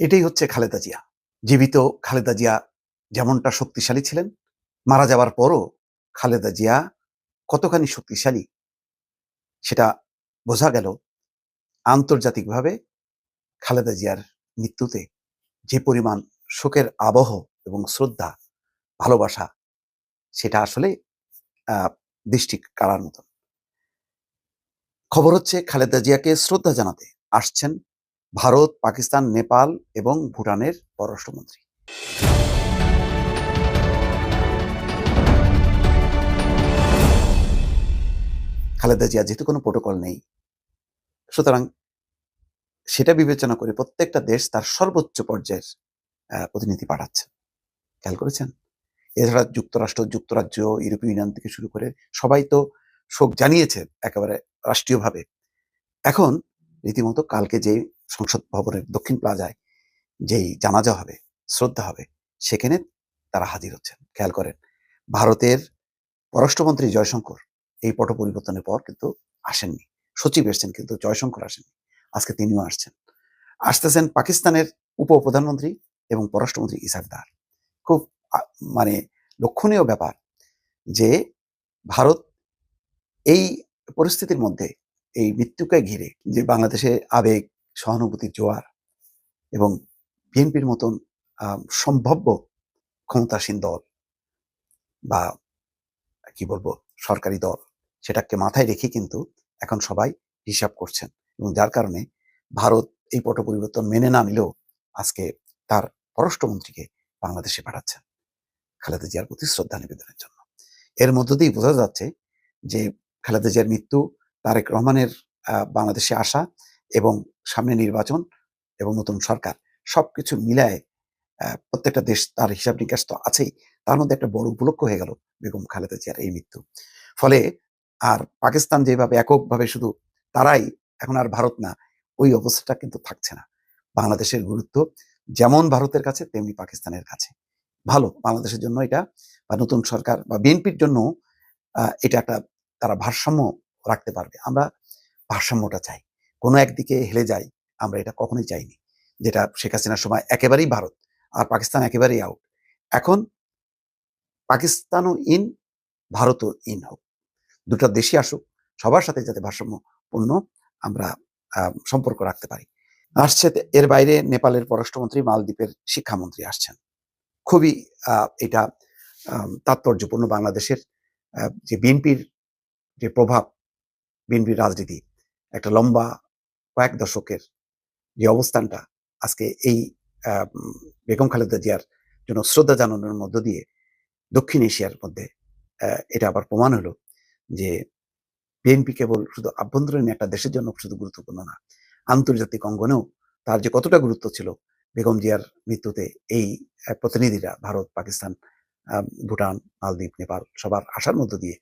এটাই হচ্ছে খালেদা জিয়া। জীবিত খালেদা জিয়া যেমনটা শক্তিশালী ছিলেন, মারা যাওয়ার পরও খালেদা জিয়া কতখানি শক্তিশালী সেটা বোঝা গেল আন্তর্জাতিকভাবে খালেদা জিয়ার মৃত্যুতে যে পরিমাণ শোকের আবহ এবং শ্রদ্ধা, ভালোবাসা সেটা আসলে দৃষ্টি কাড়ার মতন। খবর হচ্ছে খালেদা জিয়াকে শ্রদ্ধা জানাতে আসছেন ভারত, পাকিস্তান, নেপাল এবং ভুটানের পররাষ্ট্রমন্ত্রী। খালেদা জিয়া যেহেতু কোনো প্রোটোকল নেই, সুতরাং সেটা বিবেচনা করে প্রত্যেকটা দেশ তার সর্বোচ্চ পর্যায়ের প্রতিনিধি পাঠাচ্ছে। খেয়াল করেছেন? এছাড়া যুক্তরাষ্ট্র, যুক্তরাজ্য, ইউরোপীয় ইউনিয়ন থেকে শুরু করে সবাই তো শোক জানিয়েছে একেবারে রাষ্ট্রীয়ভাবে। এখন রীতিমতো কালকে যে সংসদ ভবনের দক্ষিণ প্লাজায় যেই জানাজা হবে, শ্রদ্ধা হবে, সেখানে তারা হাজির হচ্ছেন। খেয়াল করেন, ভারতের পররাষ্ট্রমন্ত্রী জয়শঙ্কর এই পট পরিবর্তনের পর কিন্তু আসেননি। সচিব এসছেন কিন্তু জয়শঙ্কর আসেননি। আজকে তিনিও আসছেন। আসতেছেন পাকিস্তানের উপ প্রধানমন্ত্রী এবং পররাষ্ট্রমন্ত্রী ইসাকদার খুব মানে লক্ষণীয় ব্যাপার যে ভারত এই পরিস্থিতির মধ্যে, এই মৃত্যুকে ঘিরে যে বাংলাদেশে আবেগ সহানুভূতির জোয়ার এবং বিএনপির মতন সম্ভাব্য ক্ষমতাসীন দল বা, কি বলব, সরকারি দল সেটাকে মাথায় রেখে কিন্তু এখন সবাই হিসাব করছেন এবং যার কারণে ভারত এই পট পরিবর্তন মেনে না নিলেও আজকে তার পররাষ্ট্রমন্ত্রীকে বাংলাদেশে পাঠাচ্ছেন খালেদা জিয়ার প্রতি শ্রদ্ধা নিবেদনের জন্য। এর মধ্য দিয়েই বোঝা যাচ্ছে যে খালেদা জিয়ার মৃত্যু তারেক রহমানের বাংলাদেশে আসা এবং সামনে নির্বাচন এবং নতুন সরকার সবকিছু মিলায় আহ, প্রত্যেকটা দেশ তার হিসাব নিকাশ তো আছেই তার মধ্যে একটা বড় উপলক্ষ হয়ে গেল বেগম খালেদা জিয়ার এই মৃত্যু। ফলে আর পাকিস্তান যেভাবে এককভাবে শুধু তারাই এখন আর ভারত না ওই অবস্থাটা কিন্তু থাকছে না। বাংলাদেশের গুরুত্ব যেমন ভারতের কাছে তেমনি পাকিস্তানের কাছে। ভালো বাংলাদেশের জন্য এটা বা নতুন সরকার বা বিএনপির জন্য এটা একটা তারা ভারসাম্য রাখতে পারবে। আমরা ভারসাম্যটা চাই। কোনো একদিকে হেলে যাই, আমরা এটা কখনোই চাইনি। যেটা শেখ হাসিনার সময় একেবারেই ভারত আর পাকিস্তান একেবারেই আউট এখন পাকিস্তানও ইন ভারতও ইন হোক। দুটো দেশই আসুক, সবার সাথে যাতে ভারসাম্যপূর্ণ আমরা সম্পর্ক রাখতে পারি। আসছে এর বাইরে নেপালের পররাষ্ট্রমন্ত্রী মালদ্বীপের শিক্ষামন্ত্রী আসছেন। খুবই এটা তাৎপর্যপূর্ণ বাংলাদেশের যে বিএনপির যে প্রভাব, বিএনপির রাজনীতি, একটা লম্বা কয়েক দশকের যে অবস্থানটা আজকে এই বেগম খালেদা জিয়ার জন্য শ্রদ্ধা জানানোর মধ্য দিয়ে দক্ষিণ এশিয়ার মধ্যে এটা আবার প্রমাণ হলো যে বিএনপি কেবল শুধু আভ্যন্তরীণ একটা দেশের জন্য শুধু গুরুত্বপূর্ণ না, আন্তর্জাতিক অঙ্গনেও তার যে কতটা গুরুত্ব ছিল বেগম জিয়ার মৃত্যুতে এই প্রতিনিধিরা ভারত, পাকিস্তান ভুটান, মালদ্বীপ, নেপাল সবার আশার মধ্য দিয়ে